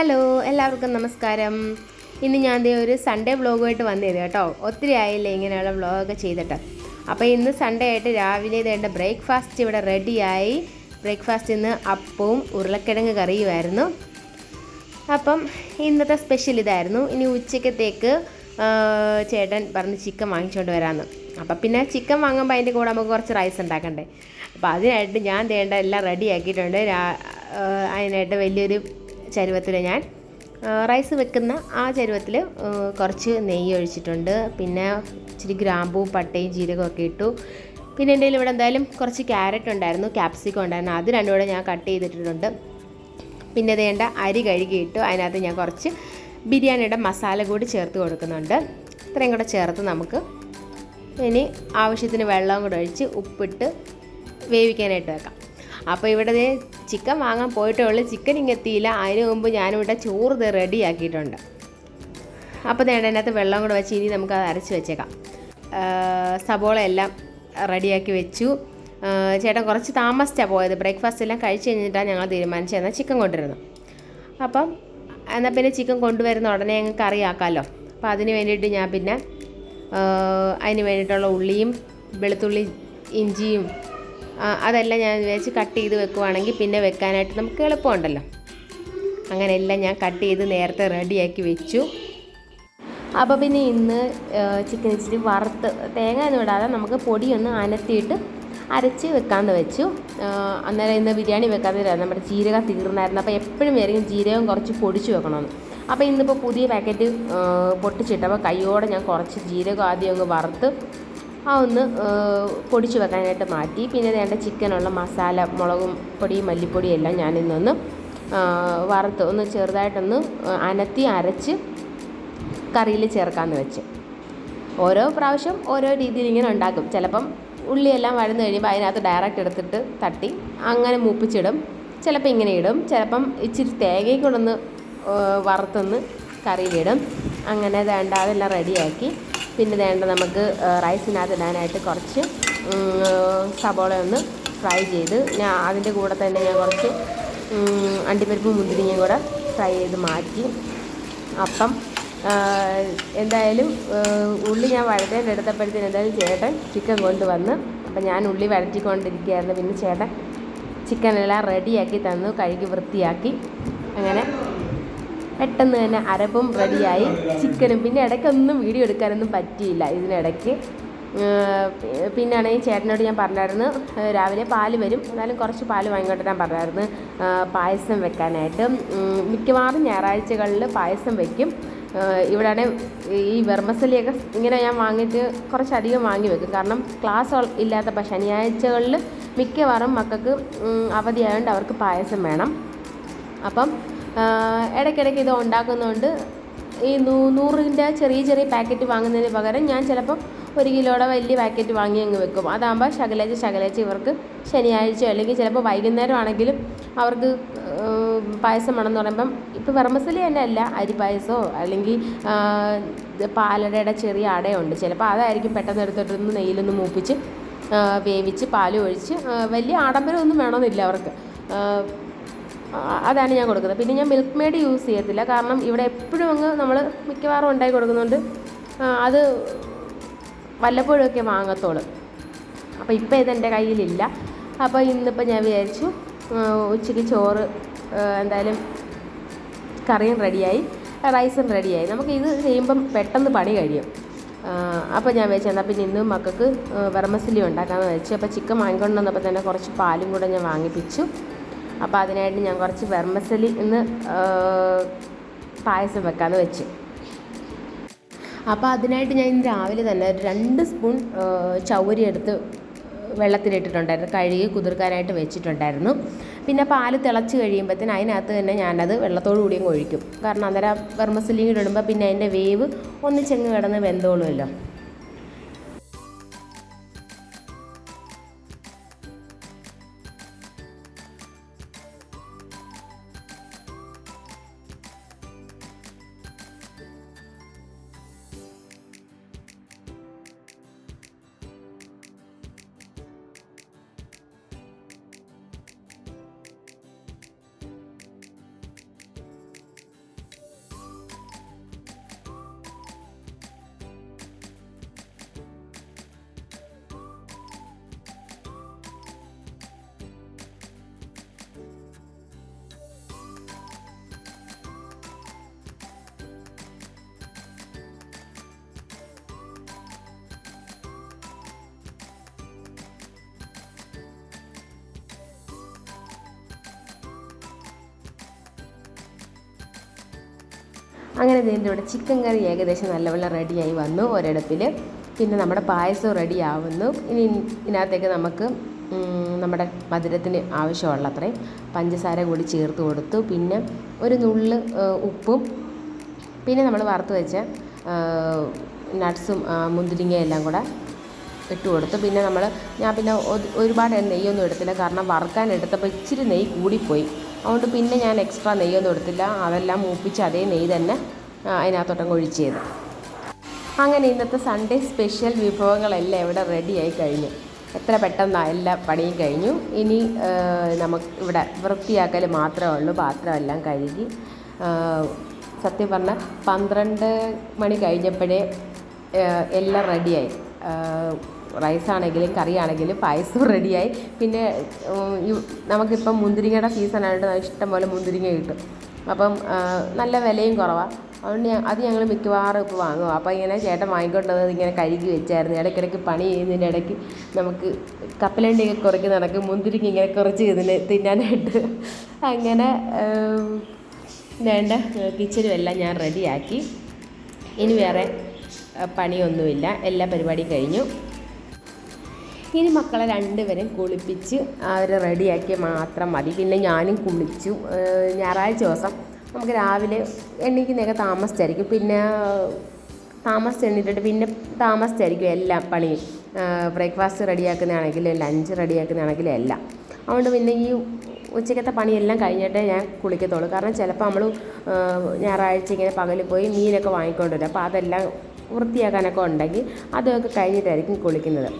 Hello എല്ലാവർക്കും നമസ്കാരം. ഇന്ന് ഞാൻ ദേ ഒരു സൺഡേ വ്ളോഗുമായിട്ട് വന്നത് കേട്ടോ. ഒത്തിരി ആയില്ലേ ഇങ്ങനെയുള്ള വ്ളോഗൊക്കെ ചെയ്തിട്ട്. അപ്പോൾ ഇന്ന് സൺഡേ ആയിട്ട് രാവിലെ ഇതേണ്ട ബ്രേക്ക്ഫാസ്റ്റ് ഇവിടെ റെഡിയായി ബ്രേക്ക്ഫാസ്റ്റ് ഇന്ന് അപ്പവും ഉരുളക്കിഴങ്ങ് കറിയുമായിരുന്നു. അപ്പം ഇന്നത്തെ സ്പെഷ്യൽ ഇതായിരുന്നു. ഇനി ഉച്ചക്കത്തേക്ക് ചേട്ടൻ പറഞ്ഞ് ചിക്കൻ വാങ്ങിച്ചുകൊണ്ട് വരാമെന്ന് അപ്പം പിന്നെ ചിക്കൻ വാങ്ങുമ്പോൾ അതിന്റെ കൂടെ നമുക്ക് കുറച്ച് റൈസ് ഉണ്ടാക്കണ്ടേ. അപ്പോൾ അതിനായിട്ട് ഞാൻ തേണ്ട എല്ലാം റെഡിയാക്കിയിട്ടുണ്ട് അതിനായിട്ട് വലിയൊരു ചരുവത്തിൽ ഞാൻ റൈസ് വെക്കുന്ന ആ ചരുവത്തിൽ കുറച്ച് നെയ്യ് ഒഴിച്ചിട്ടുണ്ട്. പിന്നെ ഇച്ചിരി ഗ്രാമ്പൂ പട്ടയും ഒക്കെ ഇട്ടു. പിന്നെ എന്റെ ഇവിടെ എന്തായാലും കുറച്ച് ക്യാരറ്റ് ഉണ്ടായിരുന്നു ക്യാപ്സിക്കം ഉണ്ടായിരുന്നു. അത് രണ്ടും കൂടെ ഞാൻ കട്ട് ചെയ്തിട്ടുണ്ട് പിന്നെ വേണ്ട അരി കഴുകിയിട്ടു അതിനകത്ത് ഞാൻ കുറച്ച് ബിരിയാണിയുടെ മസാല കൂടി ചേർത്ത് കൊടുക്കുന്നുണ്ട്. ഇത്രയും കൂടെ ചേർത്ത് നമുക്ക് ഇനി ആവശ്യത്തിന് വെള്ളം കൂടെ ഒഴിച്ച് ഉപ്പിട്ട് വേവിക്കാനായിട്ട് വെക്കാം. അപ്പോൾ ഇവിടെ ചിക്കൻ വാങ്ങാൻ പോയിട്ടേ ഉള്ളൂ. ചിക്കൻ ഇങ്ങെത്തിയില്ല അതിന് മുമ്പ് ഞാനിവിടെ ചോറ് ഇത് റെഡി ആക്കിയിട്ടുണ്ട്. അപ്പോൾ നേടെ അതിനകത്ത് വെള്ളം കൂടെ വെച്ച് ഇനി നമുക്ക് അത് അരച്ച് വെച്ചേക്കാം. സബോള എല്ലാം റെഡിയാക്കി വെച്ചു. ചേട്ടൻ കുറച്ച് താമസിച്ചാണ് പോയത്. ബ്രേക്ക്ഫാസ്റ്റ് എല്ലാം കഴിച്ച് കഴിഞ്ഞിട്ടാണ് ഞങ്ങൾ തീരുമാനിച്ചത്. എന്നാൽ ചിക്കൻ കൊണ്ടുവരുന്നത് അപ്പം എന്നാൽ പിന്നെ ചിക്കൻ കൊണ്ടുവരുന്ന ഉടനെ ഞങ്ങൾക്ക് കറിയാക്കാമല്ലോ അപ്പോൾ അതിന് വേണ്ടിയിട്ട് ഞാൻ പിന്നെ അതിന് വേണ്ടിയിട്ടുള്ള ഉള്ളിയും വെളുത്തുള്ളി ഇഞ്ചിയും അതെല്ലാം ഞാൻ വെച്ച് കട്ട് ചെയ്ത് വെക്കുവാണെങ്കിൽ പിന്നെ വെക്കാനായിട്ട് നമുക്ക് എളുപ്പമുണ്ടല്ലോ. അങ്ങനെ എല്ലാം ഞാൻ കട്ട് ചെയ്ത് നേരത്തെ റെഡിയാക്കി വെച്ചു. അപ്പോൾ പിന്നെ ഇന്ന് ചിക്കൻ ഇച്ചിരി വറുത്ത് തേങ്ങ ഒന്നും ഇടാതെ നമുക്ക് പൊടിയൊന്ന് അനത്തിയിട്ട് അരച്ച് വെക്കാമെന്ന് വെച്ചു. അന്നേരം ഇന്ന് ബിരിയാണി വെക്കാതെ നമ്മുടെ ജീരകം തീർന്നായിരുന്നു. അപ്പോൾ എപ്പോഴും വരെയും ജീരകം കുറച്ച് പൊടിച്ച് വെക്കണമെന്ന്. അപ്പോൾ ഇന്നിപ്പോൾ പുതിയ പാക്കറ്റ് പൊട്ടിച്ചിട്ടപ്പോൾ കൈയോടെ ഞാൻ കുറച്ച് ജീരകം ആദ്യം അങ്ങ് വറുത്ത് ആ ഒന്ന് പൊടിച്ച് വെക്കാനായിട്ട് മാറ്റി. പിന്നെ വേണ്ട ചിക്കനുള്ള മസാല മുളകും പൊടി മല്ലിപ്പൊടിയും എല്ലാം ഞാനിന്നൊന്ന് വറുത്ത് ഒന്ന് ചെറുതായിട്ടൊന്ന് അനത്തി അരച്ച് കറിയിൽ ചേർക്കാമെന്ന് വെച്ച്. ഓരോ പ്രാവശ്യം ഓരോ രീതിയിൽ ഇങ്ങനെ ഉണ്ടാക്കും. ചിലപ്പം ഉള്ളിയെല്ലാം വഴന്ന് കഴിയുമ്പോൾ അതിനകത്ത് ഡയറക്റ്റ് എടുത്തിട്ട് തട്ടി അങ്ങനെ മൂപ്പിച്ചിടും. ചിലപ്പോൾ ഇങ്ങനെ ഇടും. ചിലപ്പം ഇച്ചിരി തേങ്ങയും കൊണ്ടൊന്ന് വറുത്തൊന്ന് കറിയിലിടും അങ്ങനെ വേണ്ട അതെല്ലാം റെഡിയാക്കി പിന്നെ വേണ്ട നമുക്ക് റൈസിനകത്ത് ഇടാനായിട്ട് കുറച്ച് സബോള ഒന്ന് ഫ്രൈ ചെയ്ത് ഞാൻ അതിന്റെ കൂടെ തന്നെ ഞാൻ കുറച്ച് അണ്ടിപ്പരിപ്പും മുന്തിരിങ്ങയും കൂടെ ഫ്രൈ ചെയ്ത് മാറ്റി. അപ്പം എന്തായാലും ഉള്ളി ഞാൻ വഴറ്റാൻ എടുത്തപ്പോഴത്തേന് എന്തായാലും ചേട്ടൻ ചിക്കൻ കൊണ്ടുവന്ന് അപ്പം ഞാൻ ഉള്ളി വഴറ്റിക്കൊണ്ടിരിക്കുകയായിരുന്നു. പിന്നെ ചേട്ടൻ ചിക്കനെല്ലാം റെഡിയാക്കി തന്നു കഴുകി വൃത്തിയാക്കി. അങ്ങനെ പെട്ടെന്ന് തന്നെ അരപ്പും റെഡിയായി. ചിക്കനും പിന്നെ ഇടയ്ക്കൊന്നും വീഡിയോ എടുക്കാനൊന്നും പറ്റിയില്ല ഇതിനിടയ്ക്ക്. പിന്നാണെങ്കിൽ ചേട്ടനോട് ഞാൻ പറഞ്ഞായിരുന്നു രാവിലെ പാൽ വരും. എന്നാലും കുറച്ച് പാൽ വാങ്ങിക്കൊണ്ട് ഞാൻ പറഞ്ഞായിരുന്നു. പായസം വെക്കാനായിട്ട്. മിക്കവാറും ഞായറാഴ്ചകളിൽ പായസം വെക്കും. ഇവിടെയാണ് ഈ വെർമസലിയൊക്കെ ഇങ്ങനെ ഞാൻ വാങ്ങിയിട്ട് കുറച്ചധികം വാങ്ങി വെക്കും. കാരണം ക്ലാസ് ഇല്ലാത്തപ്പോൾ ശനിയാഴ്ചകളിൽ മിക്കവാറും മക്കൾക്ക് അവധിയായതുകൊണ്ട് അവർക്ക് പായസം വേണം. അപ്പം ഇടയ്ക്കിടയ്ക്ക് ഇത് ഉണ്ടാക്കുന്നതുകൊണ്ട് ഈ നൂ നൂറിന്റെ ചെറിയ ചെറിയ പാക്കറ്റ് വാങ്ങുന്നതിന് പകരം ഞാൻ ചിലപ്പം ഒരു കിലോയുടെ വലിയ പാക്കറ്റ് വാങ്ങി അങ്ങ് വെക്കും. അതാകുമ്പോൾ ശകലേച്ച് ശകലേച്ച് ഇവർക്ക് ശനിയാഴ്ച അല്ലെങ്കിൽ ചിലപ്പോൾ വൈകുന്നേരം ആണെങ്കിലും അവർക്ക് പായസം വേണമെന്ന് പറയുമ്പം ഇപ്പോൾ വെർമസലി തന്നെ അല്ല അരി പായസമോ അല്ലെങ്കിൽ പാലടയുടെ ചെറിയ അടയുണ്ട്. ചിലപ്പോൾ അതായിരിക്കും പെട്ടെന്ന് എടുത്തിട്ടൊന്ന് നെയ്യിലൊന്ന് മൂപ്പിച്ച് വേവിച്ച് പാലും ഒഴിച്ച് വലിയ ആഡംബരമൊന്നും വേണമെന്നില്ല അവർക്ക്. അതാണ് ഞാൻ കൊടുക്കുന്നത്. പിന്നെ ഞാൻ മിൽക്ക് മെയ്ഡ് യൂസ് ചെയ്യത്തില്ല. കാരണം ഇവിടെ എപ്പോഴും അങ്ങ് നമ്മൾ മിക്കവാറും ഉണ്ടാക്കി കൊടുക്കുന്നുണ്ട് അത് വല്ലപ്പോഴുമൊക്കെ വാങ്ങത്തോളും. അപ്പോൾ ഇപ്പോൾ ഇതെന്റെ കയ്യിലില്ല. അപ്പോൾ ഇന്നിപ്പോൾ ഞാൻ വിചാരിച്ചു ഉച്ചയ്ക്ക് ചോറ് എന്തായാലും കറിയും റെഡിയായി റൈസും റെഡിയായി. നമുക്ക് ഇത് ചെയ്യുമ്പം പെട്ടെന്ന് പണി കഴിയും. അപ്പോൾ ഞാൻ വെച്ചു എന്നാൽ പിന്നെ ഇന്ന് മക്കൾക്ക് വെർമസിലി ഉണ്ടാക്കാമെന്ന് വെച്ചു അപ്പോൾ ചിക്കൻ വാങ്ങിക്കൊണ്ടുവന്നപ്പോൾ തന്നെ കുറച്ച് പാലും കൂടെ ഞാൻ വാങ്ങിപ്പിച്ചു. അപ്പോൾ അതിനായിട്ട് ഞാൻ കുറച്ച് വെർമസലി ഇന്ന് പായസം വെക്കാമെന്ന് വെച്ച്. അപ്പോൾ അതിനായിട്ട് ഞാൻ ഇന്ന് രാവിലെ തന്നെ രണ്ട് സ്പൂൺ ചൗരി എടുത്ത് വെള്ളത്തിലിട്ടിട്ടുണ്ടായിരുന്നു. കഴുകി കുതിർക്കാനായിട്ട് വെച്ചിട്ടുണ്ടായിരുന്നു. പിന്നെ പാൽ തിളച്ച് കഴിയുമ്പോഴത്തേന് അതിനകത്ത് തന്നെ ഞാനത് വെള്ളത്തോടു കൂടിയും ഒഴിക്കും. കാരണം അന്നേരം വെർമസലിയും കൂടി ഇടുമ്പോൾ പിന്നെ അതിന്റെ വേവ് ഒന്ന് ചെങ്ങ് കിടന്ന് വെന്തോളുമല്ലോ. അങ്ങനെ ഇതിന്റെ ഇവിടെ ചിക്കൻ കറി ഏകദേശം നല്ലപോലെ റെഡിയായി വന്നു ഒരിടത്തിൽ പിന്നെ നമ്മുടെ പായസം റെഡിയാവുന്നു ഇനി ഇതിനകത്തേക്ക് നമുക്ക് നമ്മുടെ മധുരത്തിന് ആവശ്യമുള്ള അത്രയും പഞ്ചസാര കൂടി ചേർത്ത് കൊടുത്തു. പിന്നെ ഒരു നുള്ള് ഉപ്പും പിന്നെ നമ്മൾ വറുത്ത് വെച്ച നട്ട്സും മുന്തിരിങ്ങയും എല്ലാം കൂടെ ഇട്ട് കൊടുത്തു. പിന്നെ നമ്മൾ ഞാൻ പിന്നെ ഒരുപാട് നെയ്യൊന്നും എടുത്തില്ല. കാരണം വറുക്കാൻ എടുത്തപ്പോൾ ഇച്ചിരി നെയ്യ് കൂടിപ്പോയി. അതുകൊണ്ട് പിന്നെ ഞാൻ എക്സ്ട്രാ നെയ്യൊന്നും എടുത്തില്ല. അതെല്ലാം മൂപ്പിച്ച് അതേ നെയ്യ് തന്നെ അതിനകത്തോട്ടം ഒഴിച്ച് ചെയ്തു അങ്ങനെ ഇന്നത്തെ സൺഡേ സ്പെഷ്യൽ വിഭവങ്ങളെല്ലാം ഇവിടെ റെഡിയായി കഴിഞ്ഞു. എത്ര പെട്ടെന്ന് എല്ലാ പണിയും കഴിഞ്ഞു. ഇനി നമുക്ക് ഇവിടെ വൃത്തിയാക്കൽ മാത്രമേ ഉള്ളൂ. പാത്രമെല്ലാം കഴുകി സത്യം പറഞ്ഞാൽ പന്ത്രണ്ട് മണി കഴിഞ്ഞപ്പോഴേ എല്ലാം റെഡിയായി റൈസാണെങ്കിലും കറിയാണെങ്കിലും പായസവും റെഡിയായി പിന്നെ നമുക്കിപ്പം മുന്തിരിങ്ങയുടെ സീസണായിട്ട് ഇഷ്ടംപോലെ മുന്തിരിങ്ങ കിട്ടും. അപ്പം നല്ല വിലയും കുറവാണ് അതുകൊണ്ട് അത് ഞങ്ങൾ മിക്കവാറും ഇപ്പോൾ വാങ്ങും അപ്പോൾ ഇങ്ങനെ ചേട്ടൻ വാങ്ങിക്കൊണ്ടത് ഇങ്ങനെ കഴുകി വെച്ചായിരുന്നു. ഇടയ്ക്കിടയ്ക്ക് പണി ചെയ്യുന്നതിന്റെ ഇടയ്ക്ക് നമുക്ക് കപ്പലണ്ടിയൊക്കെ കുറയ്ക്ക് നടക്ക് മുന്തിരിക്ക് ഇങ്ങനെ കുറച്ച് ഇതിന് തിന്നാനായിട്ട്. അങ്ങനെ വേണ്ട കിച്ചനും എല്ലാം ഞാൻ റെഡിയാക്കി ഇനി വേറെ പണിയൊന്നുമില്ല. എല്ലാ പരിപാടിയും കഴിഞ്ഞു. ഇനി മക്കളെ രണ്ടുപേരും കുളിപ്പിച്ച് അവർ റെഡിയാക്കി മാത്രം മതി. പിന്നെ ഞാനും കുളിച്ചു. ഞായറാഴ്ച ദിവസം നമുക്ക് രാവിലെ എണീക്കുന്നതൊക്കെ താമസിച്ചായിരിക്കും. പിന്നെ താമസിച്ച് എണീറ്റിട്ട് പിന്നെ താമസിച്ചായിരിക്കും എല്ലാ പണിയും. ബ്രേക്ക്ഫാസ്റ്റ് റെഡിയാക്കുന്നതാണെങ്കിലും ലഞ്ച് റെഡിയാക്കുന്നതാണെങ്കിലും എല്ലാം. അതുകൊണ്ട് പിന്നെ ഈ ഉച്ചക്കത്തെ പണിയെല്ലാം കഴിഞ്ഞിട്ടേ ഞാൻ കുളിക്കത്തുള്ളൂ. കാരണം ചിലപ്പോൾ നമ്മൾ ഞായറാഴ്ച ഇങ്ങനെ പകലിൽ പോയി മീനൊക്കെ വാങ്ങിക്കൊണ്ട് വരും. അപ്പോൾ അതെല്ലാം വൃത്തിയാക്കാനൊക്കെ ഉണ്ടെങ്കിൽ അതൊക്കെ കഴിഞ്ഞിട്ടായിരിക്കും കുളിക്കുന്നത്.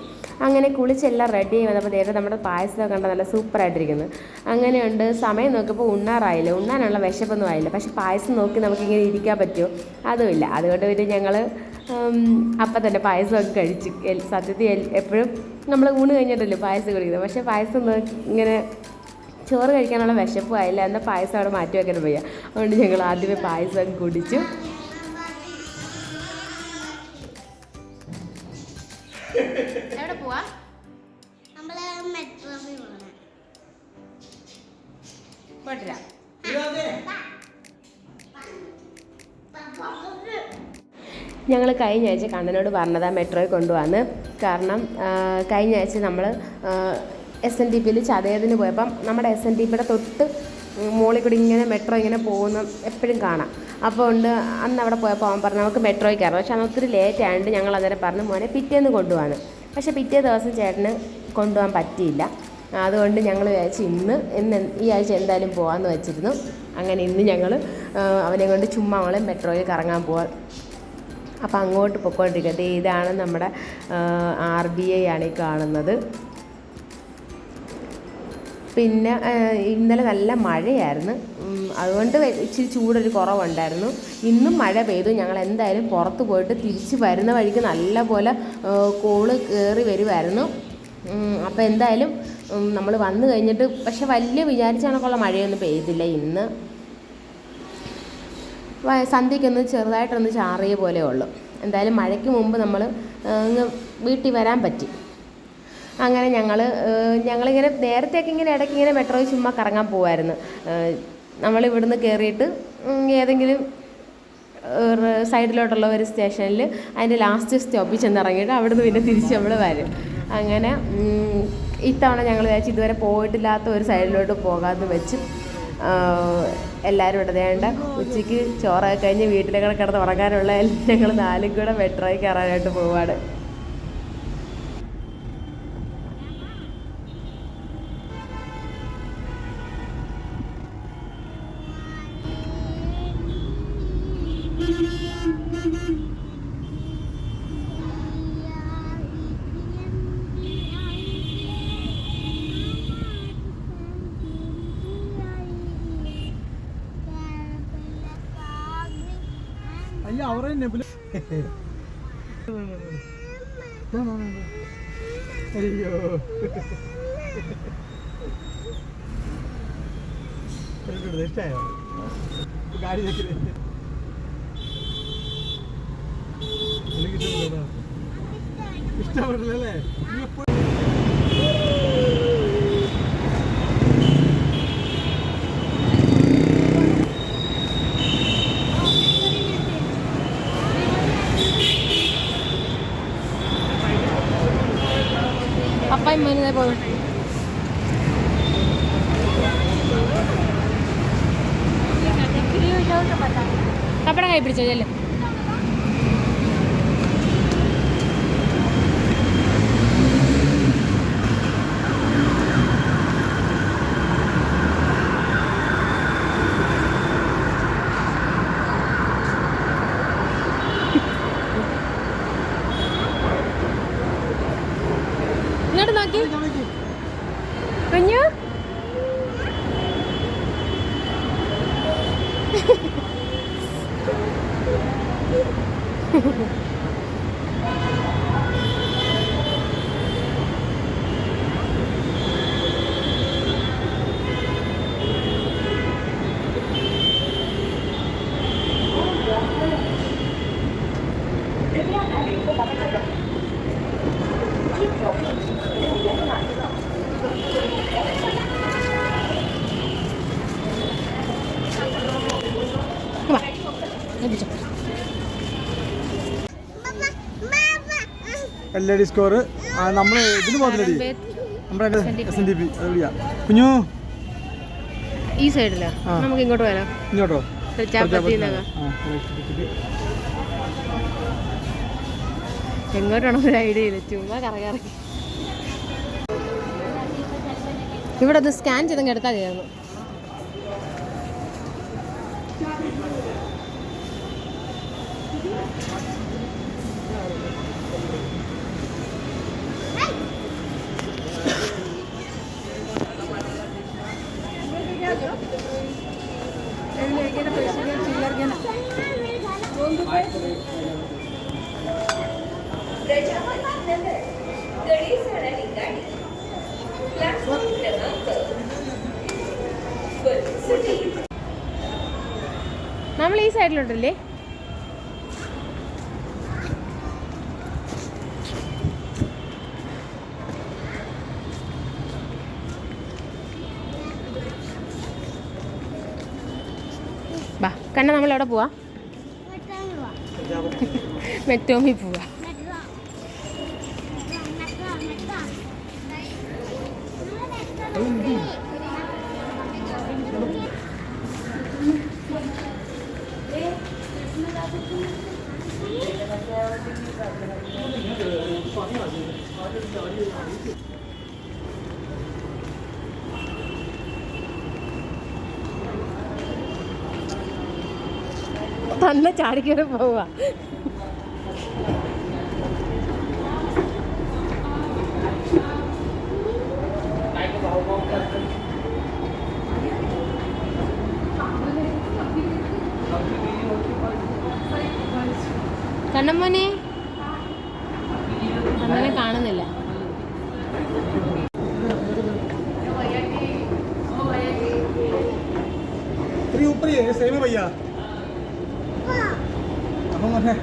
അങ്ങനെ കുളിച്ചെല്ലാം റെഡി ആയി നേരെ നമ്മുടെ പായസം കണ്ട നല്ല സൂപ്പറായിട്ടിരിക്കുന്നു അങ്ങനെയുണ്ട്. സമയം നോക്കിയപ്പോൾ ഉണ്ണാറായില്ല. ഉണ്ണാനുള്ള വിശപ്പൊന്നും ആയില്ല. പക്ഷേ പായസം നോക്കി നമുക്കിങ്ങനെ ഇരിക്കാൻ പറ്റുമോ? അതുമില്ല. അതുകൊണ്ട് പിന്നെ ഞങ്ങൾ അപ്പം തന്നെ പായസമൊക്കെ കഴിച്ച്. സത്യത്തിൽ എപ്പോഴും നമ്മൾ ഊണ് കഴിഞ്ഞിട്ടല്ലേ പായസം കുടിക്കുന്നത്. പക്ഷേ പായസം ഇങ്ങനെ ചോറ് കഴിക്കാനുള്ള വിശപ്പും ആയില്ല. എന്നാൽ പായസം അവിടെ മാറ്റി വെക്കാൻ പോയി അതുകൊണ്ട് ഞങ്ങൾ ആദ്യമേ പായസം കുടിച്ചു. പോവാ. നമ്മൾ മെട്രോയിൽ പോകണം പോട്ടില്ല ഞങ്ങൾ കഴിഞ്ഞ ആഴ്ച കണ്ണനോട് പറഞ്ഞതാ മെട്രോയിൽ കൊണ്ടുവന്ന് കാരണം കഴിഞ്ഞ ആഴ്ച നമ്മൾ എസ് എൻ ഡി പിയിൽ ചതയതിന് പോയപ്പം നമ്മുടെ എസ് എൻ ഡി പിയുടെ തൊട്ട് മുകളിൽ കൂടി ഇങ്ങനെ മെട്രോ ഇങ്ങനെ പോകുന്ന എപ്പോഴും കാണാം. അപ്പോൾ ഉണ്ട് അന്ന് അവിടെ പോയപ്പോൾ അവൻ പറഞ്ഞു നമുക്ക് മെട്രോയിൽ കയറാം. പക്ഷെ അന്ന് ഒത്തിരി ലേറ്റ് ആയതുകൊണ്ട് ഞങ്ങൾ അന്നേരം പറഞ്ഞു മോനെ പിറ്റേന്ന് കൊണ്ടുപോകാൻ പക്ഷേ പിറ്റേ ദിവസം ചേട്ടന് കൊണ്ടുപോകാൻ പറ്റിയില്ല. അതുകൊണ്ട് ഞങ്ങൾ വിചാരിച്ചു ഇന്ന് ഇന്ന് ഈ ആഴ്ച എന്തായാലും പോകാമെന്ന് വെച്ചിരുന്നു. അങ്ങനെ ഇന്ന് ഞങ്ങൾ അവനെ കൊണ്ട് ചുമ്മാ അവളെ മെട്രോയിൽ കറങ്ങാൻ പോവാൻ അപ്പോൾ അങ്ങോട്ട് പൊയ്ക്കൊണ്ടിരിക്കുന്നത് ഇതാണ് നമ്മുടെ ആർ ബി ഐ ആണ് ഈ കാണുന്നത്. പിന്നെ ഇന്നലെ നല്ല മഴയായിരുന്നു. അതുകൊണ്ട് ഇച്ചിരി ചൂടൊരു കുറവുണ്ടായിരുന്നു. ഇന്നും മഴ പെയ്തു. ഞങ്ങൾ എന്തായാലും പുറത്ത് പോയിട്ട് തിരിച്ച് വരുന്ന വഴിക്ക് നല്ല പോലെ കോൾ കയറി വരുമായിരുന്നു അപ്പോൾ എന്തായാലും നമ്മൾ വന്നു കഴിഞ്ഞിട്ട് പക്ഷെ വലിയ വിചാരിച്ച മഴയൊന്നും പെയ്തില്ല ഇന്ന്. സന്ധ്യയ്ക്കൊന്ന് ചെറുതായിട്ടൊന്ന് ചാറിയ പോലെ ഉള്ളൂ. എന്തായാലും മഴയ്ക്ക് മുമ്പ് നമ്മൾ വീട്ടിൽ വരാൻ പറ്റി. അങ്ങനെ ഞങ്ങൾ ഞങ്ങളിങ്ങനെ നേരത്തെയൊക്കെ ഇങ്ങനെ ഇടയ്ക്ക് ഇങ്ങനെ മെട്രോയിൽ ചുമ്മാ കറങ്ങാൻ പോവായിരുന്നു. നമ്മൾ ഇവിടുന്ന് കയറിയിട്ട് ഏതെങ്കിലും സൈഡിലോട്ടുള്ള ഒരു സ്റ്റേഷനിൽ അതിന്റെ ലാസ്റ്റ് സ്റ്റോപ്പിൽ ചെന്ന് ഇറങ്ങിയിട്ട് അവിടുന്ന് പിന്നെ തിരിച്ച് നമ്മൾ വരും. അങ്ങനെ ഇത്തവണ ഞങ്ങൾ വിചാരിച്ചു ഇതുവരെ പോയിട്ടില്ലാത്ത ഒരു സൈഡിലോട്ട് പോകാമെന്ന് വെച്ച്. എല്ലാവരും ഇടതേണ്ട ഉച്ചയ്ക്ക് ചോറൊക്കെ കഴിഞ്ഞ് വീട്ടിലൊക്കെ കിടന്ന് ഉറങ്ങാനുള്ള ഞങ്ങൾ നാലും കൂടെ മെട്രോയിൽ കയറാനായിട്ട് പോവാണ്. പുല- അയ്യോ. ഇഷ്ടായോ? ഗാഡി എനിക്ക് അപ്പായും വരുന്നേ പോകട്ടെ കപ്പടം കൈ പിടിച്ചോ ചെല്ലും. Ha ha ha. L E D score നമ്മൾ ഇതിന് പോകത്തില്ലടി നമ്മുടെ എസ് എൻ ഡി പി കുഞ്ഞു. ഈ സൈഡിലാ. നമുക്ക് ഇങ്ങോട്ട് വരാം. ഇങ്ങോട്ടോ. എങ്ങോട്ടാണോ ഒരു ഐഡിയ ഇല്ല ചുമ്മാ കറങ്ങി ഇവിടെ അത് സ്കാൻ ചെയ്തങ്ങ് എടുത്താൽ നമ്മൾ ഈ സൈഡിലുണ്ടല്ലേ? വാ കണ്ണ നമ്മൾ എവിടെ പോവാ മെറ്റോമി പോവാ. തന്നെ ചാടിക്കറി പോവാ കണ്ണമ്മോനെ അങ്ങനെ കാണുന്നില്ല इतनी ऊपर ही है सेम है भैया हम है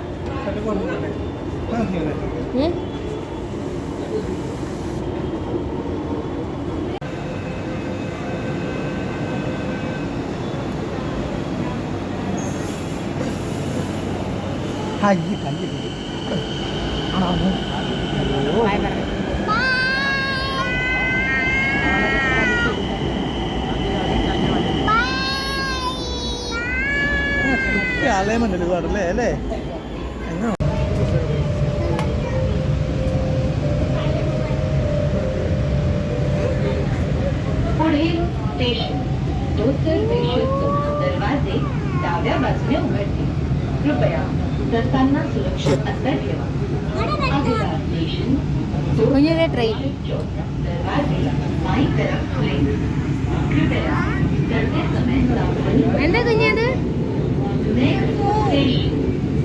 ബായ് പറഞ്ഞു ആലയമല്ലേ ഒരുപാടല്ലേ അല്ലേ?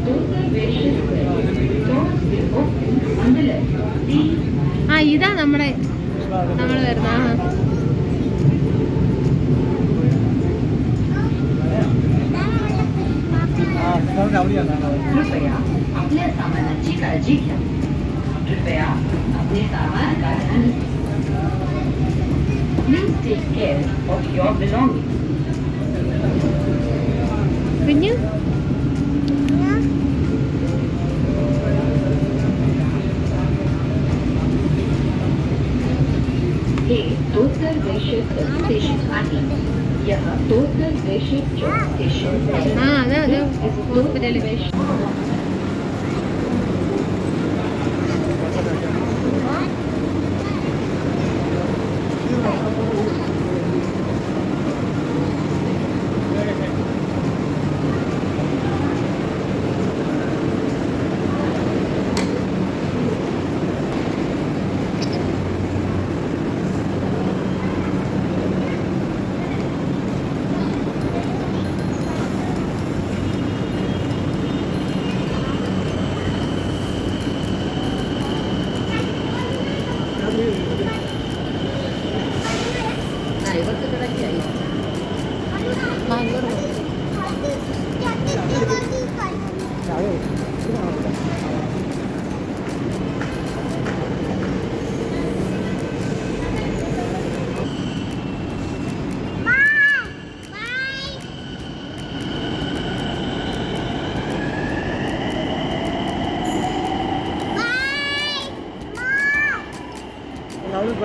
धोतर वेशुद्ध doors will open on the left Please ആ ഇതാ നമ്മുടെ നമ്മൾ വരുന്ന ആ Please take care of your belongings. Will you? Yeah. Hey, total gracious station party. यहाँ टोटल रेशिप चौक स्टेशन है हाँ ना ना हॉस्पिटल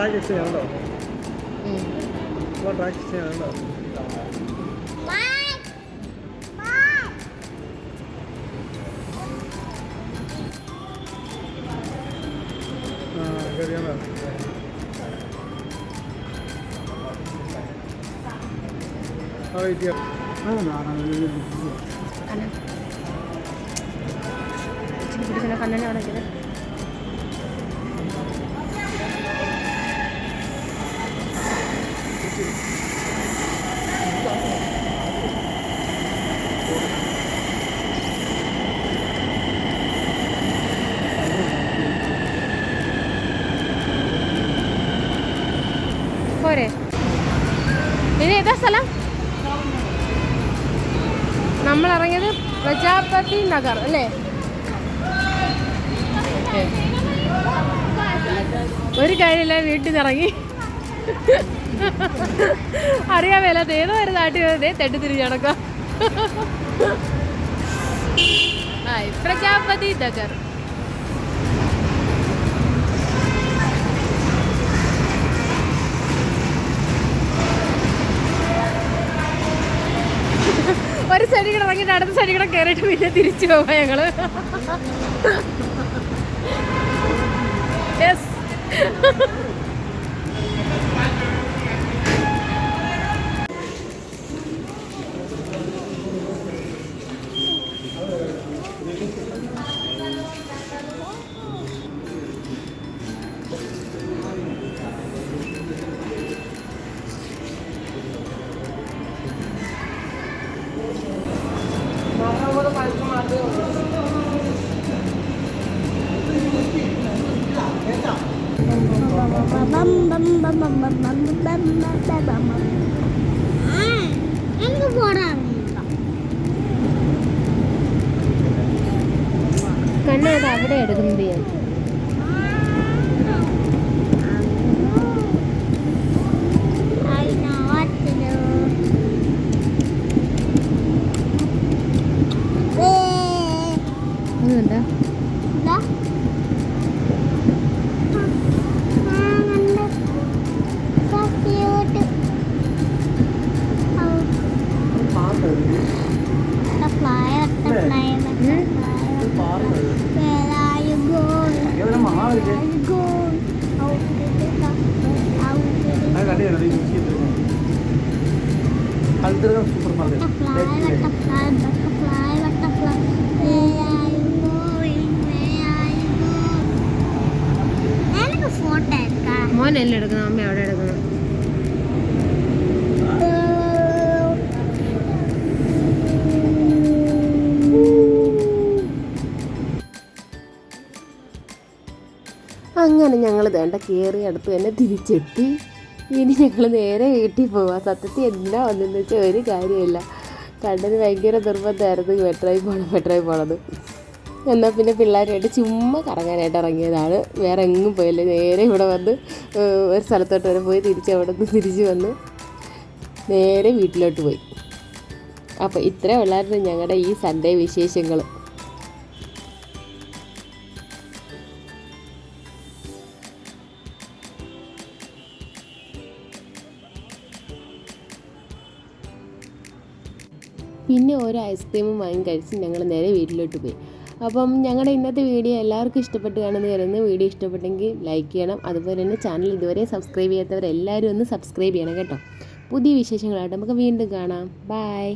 പ്രാക്ടീസ് ചെയ്യാനുണ്ടോ? അവിടെ പ്രാക്ടീസ് ചെയ്യാനുണ്ടോ? ആ കയറിയാണോ ആ വെയിറ്റ് ചെയ്യാം കണ്ണനെ അവിടെ നഗർ അല്ലേ? ഒരു കാര്യമില്ല വീട്ടിൽ നിന്ന് ഇറങ്ങി. അറിയാൻ മേലാത്ത ഏതോ ഒരു നാട്ടിൽ വരുന്നേ തെട്ടിത്തിരിഞ്ഞ് നടക്കാം. ആ നഗർ ഒരു സൈഡിൽ കൂടെ ഇറങ്ങിയിട്ട് അടുത്ത സൈഡിൽ കൂടെ കയറിയിട്ട് പിന്നെ തിരിച്ചു പോവാ ഞങ്ങൾ. യെസ് ഇതാ. അങ്ങനെ ഞങ്ങൾ വേണ്ട കയറി അടുത്ത് തന്നെ തിരിച്ചെത്തി. ഇനി ഞങ്ങൾ നേരെ വീട്ടിൽ പോവാം. സത്യത്തിൽ എന്താ വന്നെന്ന് വെച്ചാൽ ഒരു കാര്യമില്ല. കണ്ടത് ഭയങ്കര നിർബന്ധമായിരുന്നു മെട്രോയിൽ പോകണം മെട്രോയിൽ പോണത്. എന്നാൽ പിന്നെ പിള്ളേരുമായിട്ട് ചുമ്മാ കറങ്ങാനായിട്ട് ഇറങ്ങിയതാണ്. വേറെ എങ്ങും പോയില്ല. നേരെ ഇവിടെ വന്ന് ഒരു സ്ഥലത്തോട്ട് വരെ പോയി തിരിച്ച് അവിടെ നിന്ന് തിരിച്ച് വന്ന് നേരെ വീട്ടിലോട്ട് പോയി. അപ്പോൾ ഇത്രേ ഉള്ളായിരുന്നു ഞങ്ങളുടെ ഈ സൺഡേ വിശേഷങ്ങൾ പിന്നെ ഒരു ഐസ്ക്രീമും വാങ്ങി കഴിച്ച് ഞങ്ങൾ നേരെ വീട്ടിലോട്ട് പോയി. അപ്പം ഞങ്ങളുടെ ഇന്നത്തെ വീഡിയോ എല്ലാവർക്കും ഇഷ്ടപ്പെട്ട് കാണുന്ന കരുതുന്നു. വീഡിയോ ഇഷ്ടപ്പെട്ടെങ്കിൽ ലൈക്ക് ചെയ്യണം. അതുപോലെ തന്നെ ചാനൽ ഇതുവരെ സബ്സ്ക്രൈബ് ചെയ്യാത്തവരെല്ലാവരും ഒന്ന് സബ്സ്ക്രൈബ് ചെയ്യണം കേട്ടോ. പുതിയ വിശേഷങ്ങളായിട്ട് നമുക്ക് വീണ്ടും കാണാം. ബായ്